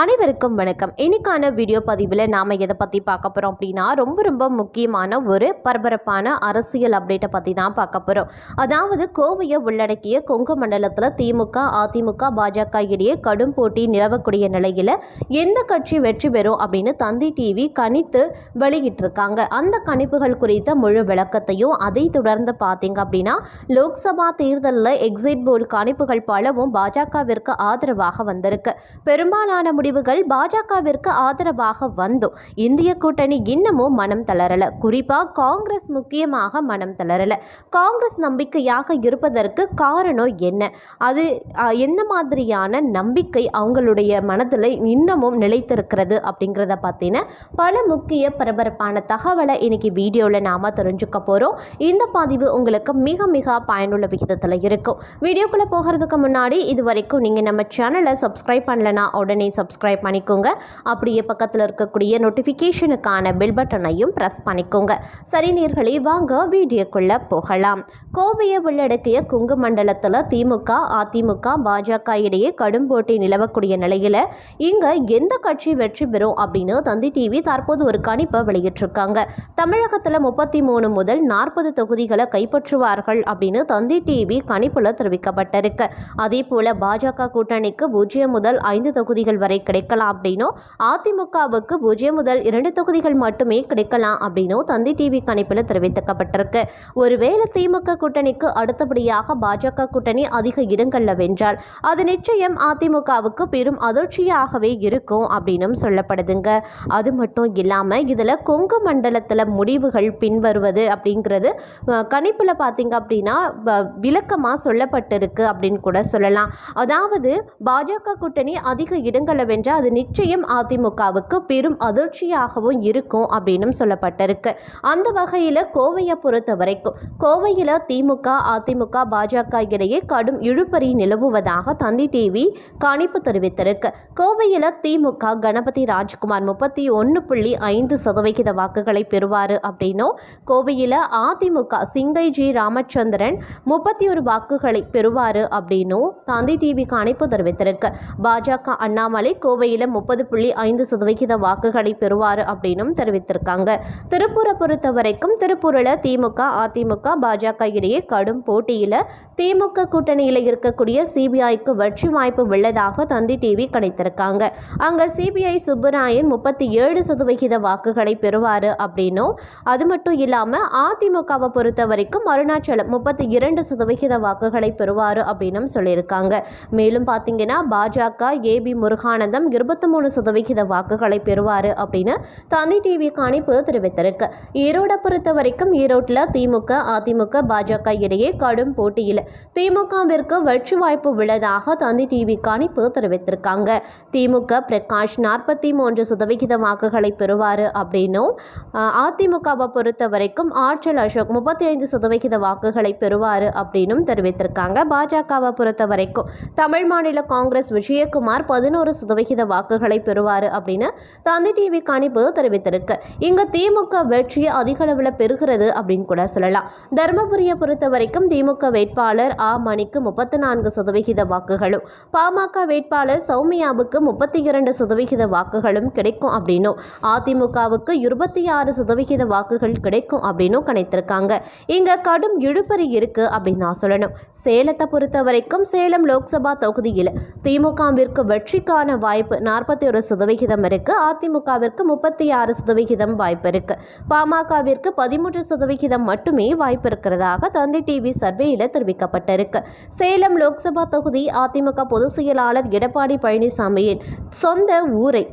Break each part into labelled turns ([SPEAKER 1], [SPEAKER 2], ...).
[SPEAKER 1] அனைவருக்கும் வணக்கம். இன்னைக்கான வீடியோ பதிவில் நாம் எதை பற்றி பார்க்க போகிறோம் அப்படின்னா ரொம்ப ரொம்ப முக்கியமான ஒரு பரபரப்பான அரசியல் அப்டேட்டை பற்றி தான் பார்க்க போகிறோம் அதாவது கோவையை உள்ளடக்கிய கொங்கு மண்டலத்தில் திமுக அதிமுக பாஜக இடையே கடும் போட்டி நிலவக்கூடிய நிலையில் எந்த கட்சி வெற்றி பெறும் அப்படின்னு தந்தி டிவி கணித்து வெளியிட்டிருக்காங்க. அந்த கணிப்புகள் குறித்த முழு விளக்கத்தையும் அதை தொடர்ந்து பார்த்தீங்க அப்படின்னா லோக்சபா தேர்தலில் எக்ஸிட் போல் கணிப்புகள் பலவும் பாஜகவிற்கு ஆதரவாக வந்திருக்கு. பெரும்பாலான முடிவுகள் பாஜகவிற்கு ஆதரவாக வந்தும். இந்திய கூட்டணி இன்னமும் மனம் தளரல. குறிப்பாக காங்கிரஸ் முக்கியமாக மனம் தளரல. காங்கிரஸ் நம்பிக்கையாக இருப்பதற்கு காரணம் என்ன? அது எந்த என்ன மாதிரியான நம்பிக்கை அவங்களுடைய மனதில் இன்னமும் நிலைத்திருக்கிறது அப்படிங்கிறத பற்றின பல முக்கிய பரபரப்பான தகவலை இன்னைக்கு வீடியோவில் நாம் தெரிஞ்சுக்க போகிறோம் இந்த பதிவு உங்களுக்கு மிக மிக பயனுள்ள விகிதத்தில் இருக்கும். வீடியோக்குள்ளே போகிறதுக்கு முன்னாடி இது வரைக்கும் நீங்கள் நம்ம சேனலை சப்ஸ்கிரைப் பண்ணலனா உடனே சப்ஸ்கிரைப் பண்ணிக்கோங்க. அப்படியே பக்கத்தில் இருக்கக்கூடிய நோட்டிஃபிகேஷனுக்கான பெல் பட்டனையும் ப்ரெஸ் பண்ணிக்கோங்க. சரி நீர்களை வாங்க வீடியோக்குள்ளே போகலாம். கோவையை உள்ளடக்கிய குங்கு மண்டலத்தில் திமுக அதிமுக பாஜக இடையே கடும் போட்டி நிலவக்கூடிய நிலையில் இங்கே எந்த கட்சி வெற்றி பெறும் அப்படின்னு தந்தி டிவி தற்போது ஒரு கணிப்பை வெளியிட்டிருக்காங்க. தமிழகத்தில் முப்பத்தி மூணு முதல் நாற்பது தொகுதிகளை கைப்பற்றுவார்கள் அப்படின்னு தந்தி டிவி கணிப்பில் தெரிவிக்கப்பட்டிருக்கு. அதே போல பாஜக கூட்டணிக்கு பூஜ்ஜியம் முதல் ஐந்து தொகுதிகள் வரை கிடைக்கலாம் அப்படின்னும். அதிமுகவுக்கு பூஜ்ஜியம் முதல் இரண்டு தொகுதிகள் மட்டுமே கிடைக்கலாம் அப்படின்னும் தந்தி டிவி கணிப்பில் தெரிவிக்கப்பட்டிருக்கு. ஒருவேளை திமுக கூட்டணிக்கு அடுத்தபடியாக பாஜக கூட்டணி அதிக இடங்களில் வென்றால் அது நிச்சயம் அதிமுகவுக்கு பெரும் அதிர்ச்சியாகவே இருக்கும் அப்படின்னும் சொல்லப்படுதுங்க. அது மட்டும் இல்லாமல் இதில் கொங்கு மண்டலத்தில் முடிவுகள் பின்வருவது அப்படிங்கிறது கணிப்பில் பார்த்தீங்க அப்படின்னா விளக்கமாக சொல்லப்பட்டிருக்கு அப்படின்னு கூட சொல்லலாம். அதாவது பாஜக கூட்டணி அதிக இடங்களை வென்றால் அது நிச்சயம் அதிமுகவுக்கு பெரும் அதிர்ச்சியாகவும் இருக்கும் அப்படின்னு சொல்லப்பட்டிருக்கு. அந்த வகையில் கோவையை பொறுத்த வரைக்கும் கோவையில் திமுக அதிமுக பாஜக இடையே கடும் இழுபறி நிலவுவதாக தந்தி டிவி கணிப்பு தெரிவித்திருக்கு. கோவையில் திமுக கணபதி ராஜ்குமார் முப்பத்தி ஒன்று புள்ளி ஐந்து சதவிகித வாக்குகளை பெறுவார் அப்படின்னும் கோவையில் அதிமுக சிங்கை ஜி ராமச்சந்திரன் முப்பத்தி ஒரு வாக்குகளை பெறுவார் அப்படின்னும் தந்தி டிவி கணிப்பு தெரிவித்திருக்கு. பாஜக அண்ணாமலை கோவையில் முப்பது புள்ளி ஐந்து சதவிகித வாக்குகளை பெறுவார் அப்படின்னும் தெரிவித்திருக்காங்க. திருப்பூரை பொறுத்த வரைக்கும் திருப்பூரில் திமுக அதிமுக பாஜக இடையே கடும் போட்டியில் திமுக கூட்டணியில் இருக்கக்கூடிய சிபிஐக்கு வெற்றி வாய்ப்பு உள்ளதாக தந்தி டிவி கணித்திருக்காங்க. அங்கே சிபிஐ சுப்புராயன் முப்பத்தி ஏழு சதவிகித வாக்குகளை பெறுவார் அப்படின்னும் அது மட்டும் இல்லாமல் அதிமுகவை பொறுத்த வரைக்கும் அருணாச்சலம் முப்பத்தி இரண்டு சதவிகித வாக்குகளை பெறுவார் அப்படின்னும் சொல்லியிருக்காங்க. மேலும் பார்த்தீங்கன்னா பாஜக ஏபி முருகானந்தம் இருபத்தி மூணு சதவிகித வாக்குகளை பெறுவார் அப்படின்னு தந்தி டிவி கணிப்பு தெரிவித்திருக்கு. ஈரோடை பொறுத்த வரைக்கும் ஈரோட்டில் திமுக அதிமுக பாஜக இடையே கடும் போட்டியில். திமுகவிற்கு வெற்றி வாய்ப்பு உள்ளதாக தந்தி டிவி கணிப்பு தெரிவித்திருக்காங்க. திமுக பிரகாஷ் நாற்பத்தி மூன்று சதவிகித வாக்குகளை பெறுவார் அப்படின்னும் அதிமுகவை பொறுத்த வரைக்கும் ஆற்றல் அசோக் முப்பத்தி ஐந்து சதவிகித வாக்குகளை பெறுவார் அப்படின்னும் தெரிவித்திருக்காங்க. பாஜகவை பொறுத்த வரைக்கும் தமிழ் மாநில காங்கிரஸ் விஜயகுமார் பதினோரு சதவீதம் சதவிகித வாக்குகளை பெறுவார் அப்படின்னு தந்தி டிவி கணிப்பு தெரிவித்திருக்கு. இங்க திமுக வெற்றி அதிக அளவில் பெறுகிறது அப்படின்னு கூட சொல்லலாம். தருமபுரியை பொறுத்த வரைக்கும் திமுக வேட்பாளர் ஆ. மணிக்கு முப்பத்தி நான்கு சதவிகித வாக்குகளும் பாமக வேட்பாளர் சௌமியாவுக்கு முப்பத்தி இரண்டு சதவிகித வாக்குகளும் கிடைக்கும் அப்படின்னும் அதிமுகவுக்கு இருபத்தி ஆறு சதவிகித வாக்குகள் கிடைக்கும் அப்படின்னும் கணித்திருக்காங்க. இங்க கடும் இழுபறி இருக்கு அப்படின்னு நான் சொல்லணும். சேலத்தை பொறுத்த வரைக்கும் சேலம் லோக்சபா தொகுதியில் திமுகவிற்கு வெற்றிக்கான வாய்ப்பு நாற்பத்தி ஒரு சதவிகிதம் இருக்கு. அதிமுகவிற்கு முப்பத்தி ஆறு சதவிகிதம் வாய்ப்பு இருக்கு. பாமகவிற்கு பதிமூன்று சதவிகிதம் மட்டுமே வாய்ப்பு இருக்கிறதாக தந்தி டிவி சர்வேயில் தெரிவிக்கப்பட்டிருக்கு. சேலம் லோக்சபா தொகுதி அதிமுக பொதுச் செயலாளர் எடப்பாடி பழனிசாமியின் சொந்த ஊரை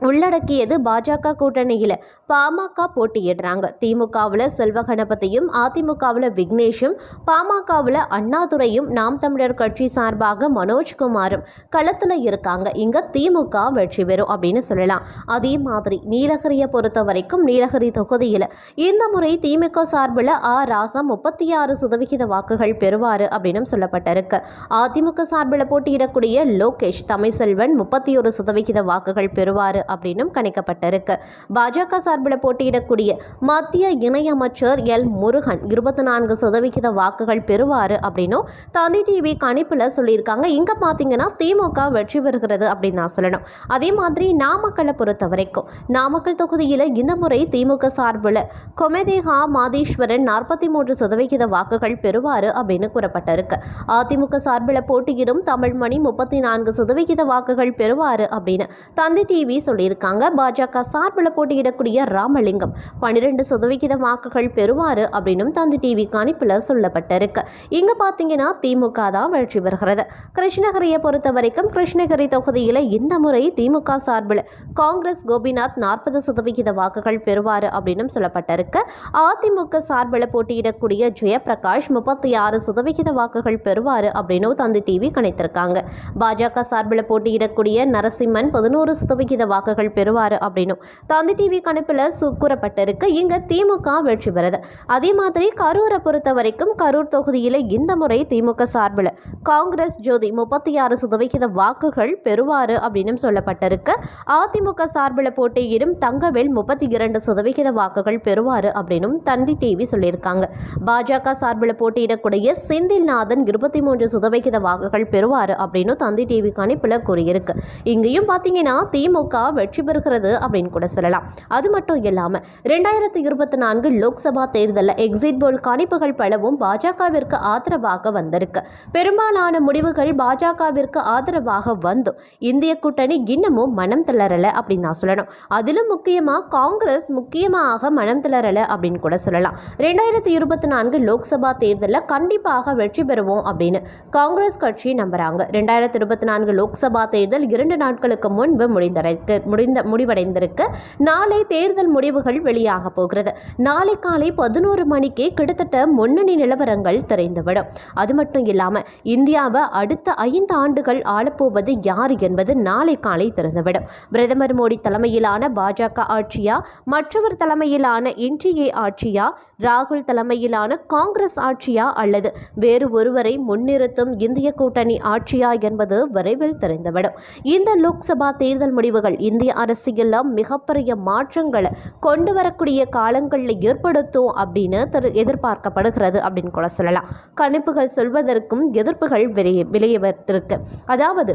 [SPEAKER 1] உள்ளடக்கியது பாஜக கூட்டணியில் பாமக போட்டியிடுறாங்க. திமுகவில் செல்வ கணபதியும் அதிமுகவில் விக்னேஷும் பாமகவில் அண்ணாதுரையும் நாம் தமிழர் கட்சி சார்பாக மனோஜ்குமாரும் களத்தில் இருக்காங்க. இங்கே திமுக வெற்றி பெறும் அப்படின்னு சொல்லலாம். அதே மாதிரி நீலகிரியை பொறுத்த வரைக்கும் நீலகிரி தொகுதியில் இந்த முறை திமுக சார்பில் ஆ. ராசா முப்பத்தி ஆறு சதவிகித வாக்குகள் பெறுவார் அப்படின்னு சொல்லப்பட்டிருக்கு. அதிமுக சார்பில் போட்டியிடக்கூடிய லோகேஷ் தமிழ்செல்வன் முப்பத்தி ஒரு சதவிகித வாக்குகள் பெறுவார் அப்படின்னும் கணிக்கப்பட்டிருக்கு. பாஜக சார்பில் போட்டியிடக்கூடிய மத்திய இணையமைச்சர் எல். முருகன் இருபத்தி நான்கு சதவிகித வாக்குகள் பெறுவார் அப்படின்னும் தந்தி டிவி கணிப்பில் சொல்லியிருக்காங்க. இங்கே பார்த்தீங்கன்னா திமுக வெற்றி பெறுகிறது அப்படின்னு தான் சொல்லணும். அதே மாதிரி நாமக்கலை பொறுத்த வரைக்கும் நாமக்கல் தொகுதியில் இந்த முறை திமுக சார்பில் கொமெதேகா மாதேஸ்வரன் நாற்பத்தி மூன்று சதவிகித வாக்குகள் பெறுவார் அப்படின்னு கூறப்பட்டிருக்கு. அதிமுக சார்பில் போட்டியிடும் தமிழ்மணி முப்பத்தி நான்கு சதவிகித வாக்குகள் பெறுவார் அப்படின்னு தந்தி டிவி சொல்லி சொல்லியிருக்காங்க. பாஜக சார்பில் போட்டியிடக்கூடிய ராமலிங்கம் பன்னிரெண்டு சதவிகித வாக்குகள் பெறுவார் அப்படின்னும் தந்தி டிவி கணிப்பில் சொல்லப்பட்டிருக்கு. இங்கே பார்த்தீங்கன்னா திமுக தான் வெற்றி பெறுகிறது. கிருஷ்ணகிரியை பொறுத்த வரைக்கும் கிருஷ்ணகிரி தொகுதியில் இந்த முறை திமுக சார்பில் காங்கிரஸ் கோபிநாத் நாற்பது சதவிகித வாக்குகள் பெறுவார் அப்படின்னும் சொல்லப்பட்டிருக்கு. அதிமுக சார்பில் போட்டியிடக்கூடிய ஜெயபிரகாஷ் முப்பத்தி ஆறு சதவிகித வாக்குகள் பெறுவார் அப்படின்னு தந்தி டிவி கணித்திருக்காங்க. பாஜக சார்பில் போட்டியிடக்கூடிய நரசிம்மன் பதினோரு சதவிகித வாக்குகள் பெறுவார் அப்படின்னும். தந்தி டிவி கணிப்பில் கூறப்பட்டிருக்கு. இங்க திமுக வெற்றி பெறுது. அதே மாதிரி கரூரை பொறுத்த வரைக்கும் கரூர் தொகுதியில் இந்த முறை திமுக சார்பில் காங்கிரஸ் ஜோதி முப்பத்தி ஆறு சதவிகித வாக்குகள் பெறுவார் அப்படின்னு சொல்லப்பட்டிருக்கு. அதிமுக சார்பில் போட்டியிடும் தங்கவேல் முப்பத்தி இரண்டு சதவிகித வாக்குகள் பெறுவார் அப்படின்னும் தந்தி டிவி சொல்லியிருக்காங்க. பாஜக சார்பில் போட்டியிடக்கூடிய செந்தில்நாதன் இருபத்தி மூன்று சதவிகித வாக்குகள் பெறுவார் அப்படின்னு தந்தி டிவி கணிப்பில் கூறியிருக்கு. இங்கேயும் பார்த்தீங்கன்னா திமுக வெற்றி பெறுகிறது அப்படின்னு கூட சொல்லலாம். அது மட்டும் இல்லாமல் ரெண்டாயிரத்தி இருபத்தி நான்கு லோக்சபா தேர்தலில் எக்ஸிட் போல் கணிப்புகள் பலவும் பாஜகவிற்கு ஆதரவாக வந்திருக்கு. பெரும்பாலான முடிவுகள் பாஜகவிற்கு ஆதரவாக வந்தும் இந்திய கூட்டணி இன்னமும் மனம் தளரல அப்படின்னு நான் சொல்லணும். அதிலும் முக்கியமாக காங்கிரஸ் முக்கியமாக மனம் தளரலை அப்படின்னு கூட சொல்லலாம். ரெண்டாயிரத்தி இருபத்தி நான்கு லோக்சபா தேர்தலில் கண்டிப்பாக வெற்றி பெறுவோம் அப்படின்னு காங்கிரஸ் கட்சி நம்புறாங்க. ரெண்டாயிரத்தி இருபத்தி நான்கு லோக்சபா தேர்தல் இரண்டு நாட்களுக்கு முன்பு முடிந்தடைக்கு முடிந்த முடிவடைந்திருக்கு நாளை தேர்தல் முடிவுகள் வெளியாக போகிறது. நாளை காலை பதினோரு மணிக்கே கிட்டத்தட்ட முன்னணி நிலவரங்கள் தெரிந்துவிடும். அது மட்டும் இல்லாமல் இந்தியாவை அடுத்த ஐந்து ஆண்டுகள் ஆளப்போவது யார் என்பது நாளை காலை திறந்துவிடும் பிரதமர் மோடி தலைமையிலான பாஜக ஆட்சியா மற்றவர் தலைமையிலான என்டிஏ ஆட்சியா ராகுல் தலைமையிலான காங்கிரஸ் ஆட்சியா அல்லது வேறு ஒருவரை முன்னிறுத்தும் இந்திய கூட்டணி ஆட்சியா என்பது விரைவில் தெரிந்துவிடும். இந்த லோக்சபா தேர்தல் முடிவுகள் இந்திய அரசியலில் மிகப்பெரிய மாற்றங்களை கொண்டு வரக்கூடிய காலங்களில் ஏற்படுத்தும் அப்படின்னு திரு எதிர்பார்க்கப்படுகிறது அப்படின்னு கூட சொல்லலாம். கணிப்புகள் சொல்வதற்கும் எதிர்ப்புகள் விளைய விளையவர்த்திருக்கு அதாவது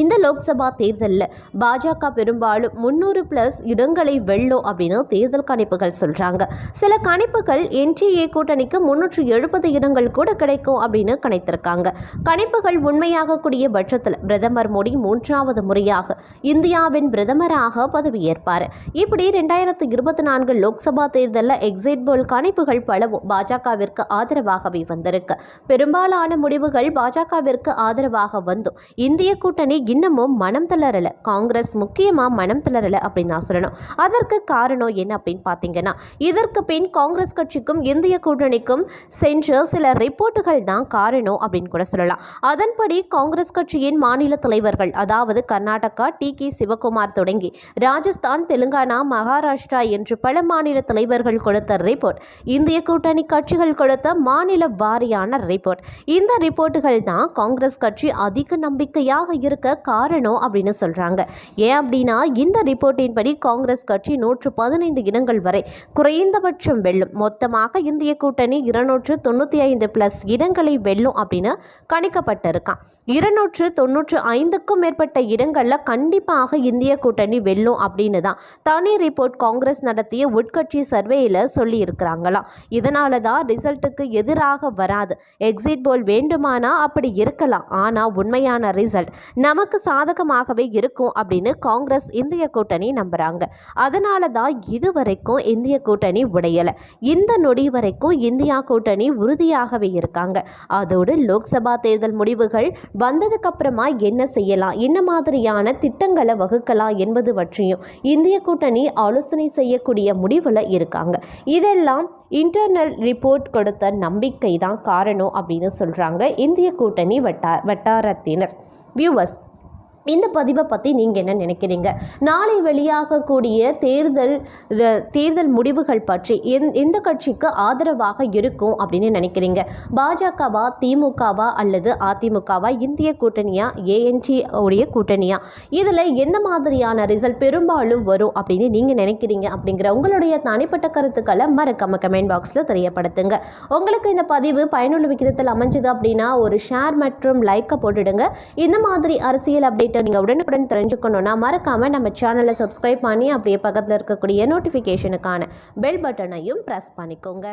[SPEAKER 1] இந்த லோக்சபா தேர்தலில் பாஜக பெரும்பாலும் முந்நூறு ப்ளஸ் இடங்களை வெல்லும் அப்படின்னு தேர்தல் கணிப்புகள் சொல்கிறாங்க சில கணிப்புகள் என்டிஏ கூட்டணிக்கு முன்னூற்று எழுபது இடங்கள் கூட கிடைக்கும் அப்படின்னு கணித்திருக்காங்க. கணிப்புகள் உண்மையாகக்கூடிய பட்சத்தில் பிரதமர் மோடி மூன்றாவது முறையாக இந்தியாவின் பிரதமராக பதவியேற்பார். இப்படி ரெண்டாயிரத்து இருபத்தி நான்கு லோக்சபா தேர்தலில் எக்ஸிட் போல் கணிப்புகள் பலவும் பாஜகவிற்கு ஆதரவாகவே வந்திருக்கு. பெரும்பாலான முடிவுகள் பாஜகவிற்கு ஆதரவாக வந்தும் இந்திய கூட்டணி இன்னமும் மனம் தளரல. காங்கிரஸ் முக்கியமா மனம் தளரல அப்படின்னு நான் சொல்லணும். அதற்கு காரணம் என்ன அப்படின்னு பார்த்தீங்கன்னா இதற்கு பின் காங்கிரஸ் கட்சிக்கும் இந்திய கூட்டணிக்கும் சென்ற சில ரிப்போர்ட்டுகள் தான் காரணம் அப்படின்னு கூட சொல்லலாம். அதன்படி காங்கிரஸ் கட்சியின் மாநில தலைவர்கள் அதாவது கர்நாடகா டி. கே. சிவகுமார் தொடங்கி ராஜஸ்தான் தெலுங்கானா மகாராஷ்டிரா என்று பல மாநில தலைவர்கள் கொடுத்த ரிப்போர்ட் இந்திய கூட்டணி கட்சிகள் கொடுத்த மாநில வாரியான ரிப்போர்ட் இந்த ரிப்போர்ட்டுகள் தான் காங்கிரஸ் கட்சி அதிக நம்பிக்கையாக இருக்க காரணம் அப்படின்னு சொல்றாங்க. ஏன் அப்படின்னா இந்த ரிப்போர்ட்டின் படி காங்கிரஸ் கட்சி நூற்று பதினைந்து இடங்கள் வரை குறைந்தபட்சம் வெல்லும். மொத்தமாக இந்திய கூட்டணி இருநூற்று தொண்ணூற்றி ஐந்து பிளஸ் இடங்களை வெல்லும் அப்படின்னு கணிக்கப்பட்டிருக்கான். இருநூற்று தொண்ணூற்று ஐந்துக்கும் மேற்பட்ட இடங்களில் கண்டிப்பாக இந்திய கூட்டணி வெல்லும் அப்படின்னு தான் தனி ரிப்போர்ட் காங்கிரஸ் நடத்திய உட்கட்சி சர்வேயில் சொல்லியிருக்கிறாங்களாம். இதனால தான் ரிசல்ட்டுக்கு எதிராக வராது. எக்ஸிட் போல் வேண்டுமானா அப்படி இருக்கலாம். ஆனால் உண்மையான ரிசல்ட் நமக்கு சாதகமாகவே இருக்கும் அப்படின்னு காங்கிரஸ் இந்திய கூட்டணி நம்புகிறாங்க அதனால தான் இதுவரைக்கும் இந்திய கூட்டணி உடையலை. இந்த நொடி வரைக்கும் இந்தியா கூட்டணி உறுதியாகவே இருக்காங்க. அதோடு லோக்சபா தேர்தல் முடிவுகள் வந்ததுக்கு அப்புறமா என்ன செய்யலாம்? என்ன மாதிரியான திட்டங்களை வகுக்கலாம் என்பது பற்றியும் இந்திய கூட்டணி ஆலோசனை செய்யக்கூடிய முடிவில் இருக்காங்க. இதெல்லாம் இன்டர்னல் ரிப்போர்ட் கொடுத்த நம்பிக்கை தான் காரணம் அப்படின்னு சொல்கிறாங்க இந்திய கூட்டணி வட்டார் வட்டாரத்தினர். வியூவர்ஸ் இந்த பதிவை பற்றி நீங்கள் என்ன நினைக்கிறீங்க? நாளை வெளியாகக்கூடிய தேர்தல் தேர்தல் முடிவுகள் பற்றி எந் எந்த கட்சிக்கு ஆதரவாக இருக்கும் அப்படின்னு நினைக்கிறீங்க? பாஜகவா திமுகவா அல்லது அதிமுகவா? இந்திய கூட்டணியா? ஏஎன்டி உடைய கூட்டணியா? இதில் எந்த மாதிரியான ரிசல்ட் பெரும்பாலும் வரும் அப்படின்னு நீங்கள் நினைக்கிறீங்க அப்படிங்கிற உங்களுடைய தனிப்பட்ட கருத்துக்களை மறக்காம கமெண்ட் பாக்ஸில் தெரியப்படுத்துங்க. உங்களுக்கு இந்த பதிவு பயனுள்ள விகிதத்தில் அமைஞ்சது அப்படின்னா ஒரு ஷேர் மற்றும் லைக்கை போட்டுடுங்க. இந்த மாதிரி அரசியல் அப்டேட்டை நீங்கள் உடனுக்குடன் தெரிஞ்சுக்கணுன்னா மறக்காமல் நம்ம சேனலை சப்ஸ்கிரைப் பண்ணி அப்படியே பக்கத்தில் இருக்கக்கூடிய நோட்டிஃபிகேஷனுக்கான பெல் பட்டனையும் ப்ரெஸ் பண்ணிக்கோங்க.